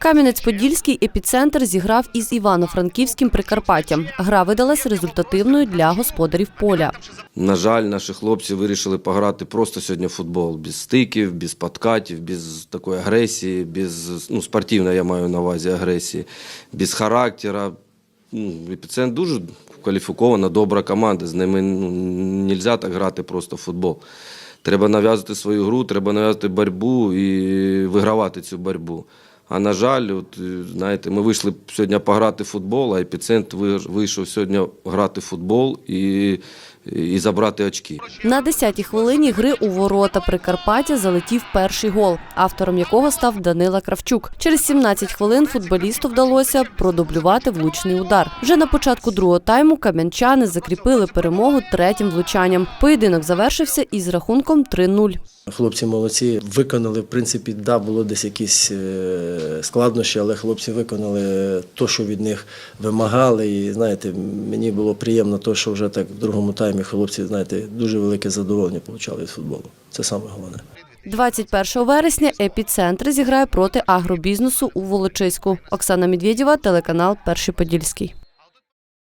Кам'янець-Подільський епіцентр зіграв із Івано-Франківським Прикарпаттям. Гра видалась результативною для господарів поля. На жаль, наші хлопці вирішили пограти просто сьогодні в футбол. Без стиків, без подкатів, без такої агресії, без ну, спортивної я маю на увазі агресії, без характера. Ну, епіцентр дуже кваліфікована, добра команда. З ними ну, не можна так грати просто в футбол. Треба нав'язати свою гру, треба нав'язати боротьбу і вигравати цю боротьбу. А на жаль, от, е, знаєте, ми вийшли сьогодні пограти в футбол, а епіцентр ви- вийшов сьогодні грати в футбол і, і забрати очки. На 10-й хвилині гри у ворота Прикарпаття залетів перший гол, автором якого став Данила Кравчук. Через 17 хвилин футболісту вдалося продублювати влучний удар. Вже на початку другого тайму кам'янчани закріпили перемогу третім влучанням. Поєдинок завершився із рахунком 3-0. Хлопці молодці виконали, в принципі, да, було десь якісь е, складнощі, але хлопці виконали те, що від них вимагали. І знаєте, мені було приємно, те, що вже так в другому таймі хлопці, знаєте, дуже велике задоволення отримали від футболу. Це саме головне. 21 вересня епіцентр зіграє проти агробізнесу у Волочиську. Оксана Медведєва, телеканал Перший Подільський.